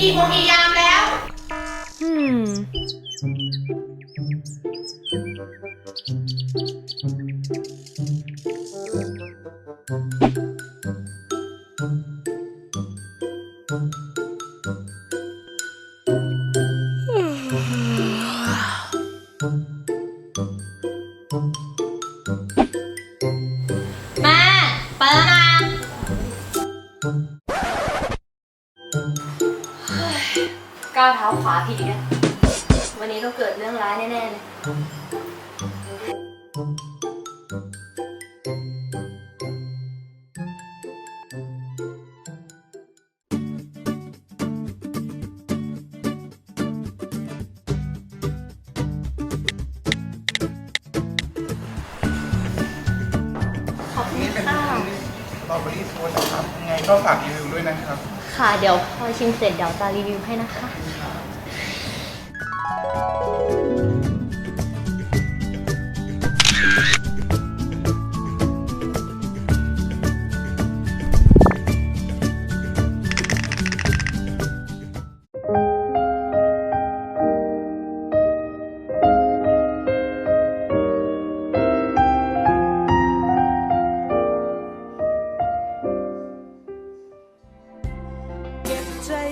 กี่โมงกี่ยามแล้ว อืม แม่ ไปแล้วนะเฮ้ย ก้าวเท้าขวาผิดอีกแล้ววันนี้ต้องเกิดเรื่องร้ายแน่ๆเลยขอบคุณนี่เป็นค่ะสตรอเบอรี่โทสต์นะครับยังไงก็ฝากรีวิวด้วยนะครับ ค่ะ เดี๋ยวพอชิมเสร็จเดี๋ยวจะรีวิวให้นะคะ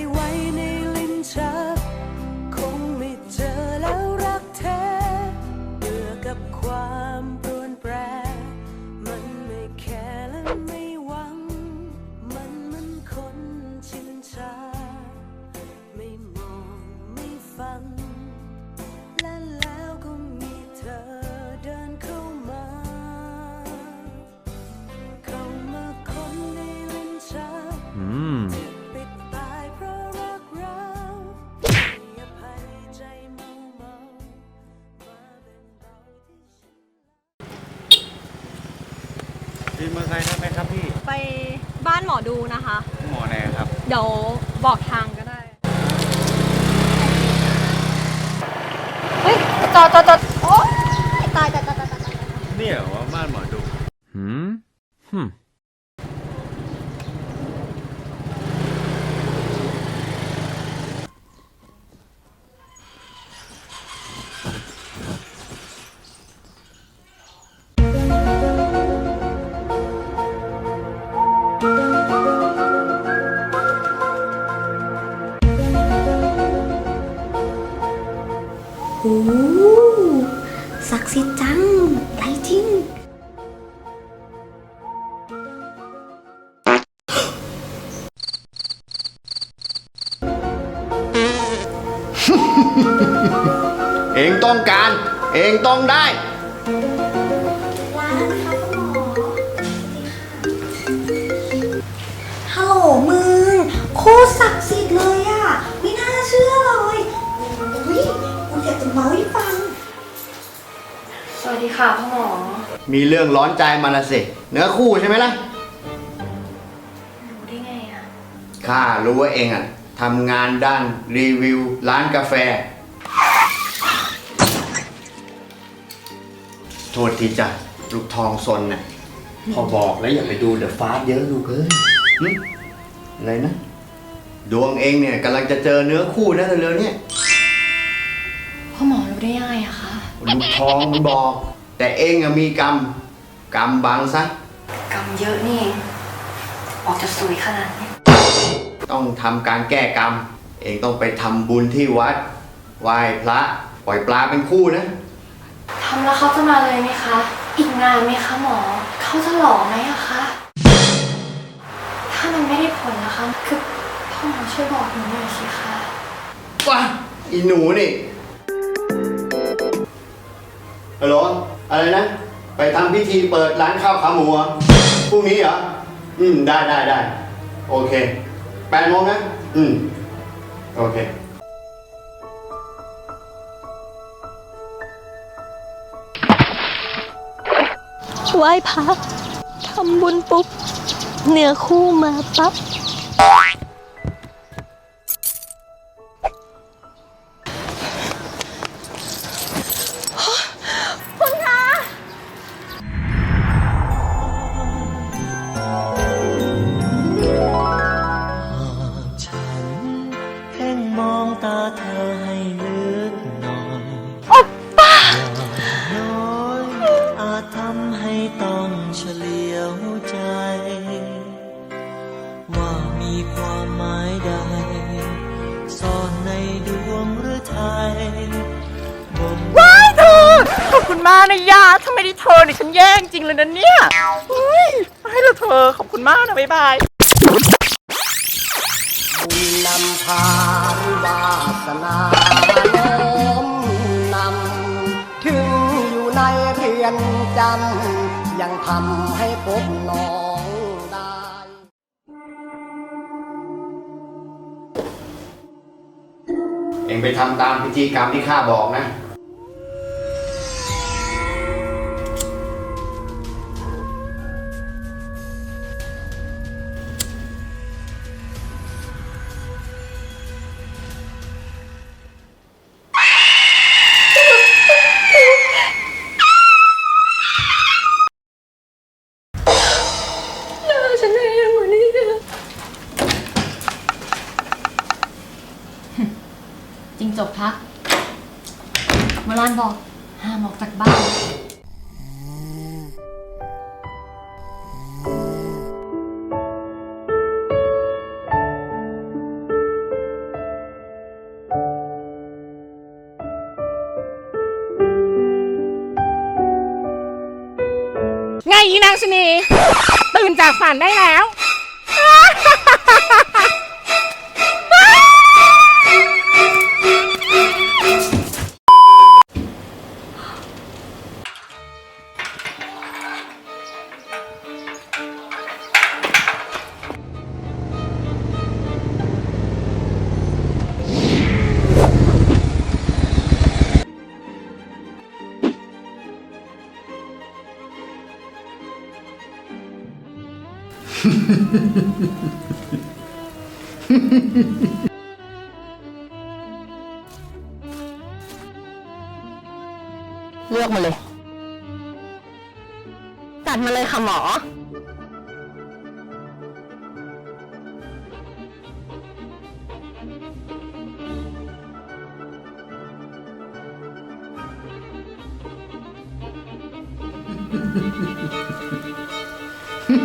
ก็ ฉันวินมอเตอร์ไซค์ได้ไหมครับพี่ ไปบ้านหมอดูนะคะ หมอไหนครับ เดี๋ยวบอกทางก็ได้ เฮ้ยจอดจอดจอดโอ๊ยตายตายตายตายตายตาย เนี่ยเหรอ ศักดิ์สิทธิ์จังไรจริง เองต้องการ เองต้องได้ วัสดีค่ะพ่อหมอ มีเรื่องร้อนใจมาละสิ เนื้อคู่ใช่ไหมล่ะ รู้ได้ไงอะข้ารู้ว่าเองอะทำงานด้านรีวิว ร้านกาแฟ โทษทีจ้ะลูกทองซนน่ะพอบอกแล้วอย่าไปดูเดอะฟาสเยอะลูกเอ้ยหึอะไรนะ ดวงเองเนี่ยกำลังจะเจอเนื้อคู่นะเร็วๆเนี่ยพ่อหมอ รู้ได้ยังไงอะคะลูกทองมันบอก แต่เองอะมีกรรม กรรมบังซะกำเยอะนี่เองออกจะสวยขนาดนี้ ต้องทำการแก้กรรม เองต้องไปทำบุญที่วัดไหว้พระ ปล่อยปลาเป็นคู่นะ ทำแล้วเขาจะมาเลยไหมคะ อีกนานไหมคะหมอ เขาจะหล่อไหมอะคะ ถ้ามันไม่ได้ผลนะคะ คือพ่อหมอช่วยบอกหนูหน่อยสิคะ ว้าอีหนูนี่ ฮัลโหลอะไรนะ ไปทำพิธีเปิดร้านข้าวขาหมูเหรอพรุ่งนี้เหรอ อืม ได้ได้ได้ โอเคแปดโมงนะ อืม โอเค ไหว้พระทำบุญปุ๊บ เนื้อคู่มาปั๊บ ณมากนะยาถ้าไม่ได้เธอเนี่ฉันแย่งจริงเลยนะเนี่ยเฮ้ยให้เราเธอขอบคุณมากนะบ๊ายบายบุญนำพาหรือวาสนาโน้มนำ ถึงอยู่ในเรียนจำ ยังทำให้พบน้องได้ เองไปทำตามพิธีกรรมที่ข้าบอกนะ ร้นบอกห้ามออกจากบ้าน ไงอีนางชะนีตื่นจากฝันได้แล้ว เลือกมาเลย จัดมาเลยค่ะหมอ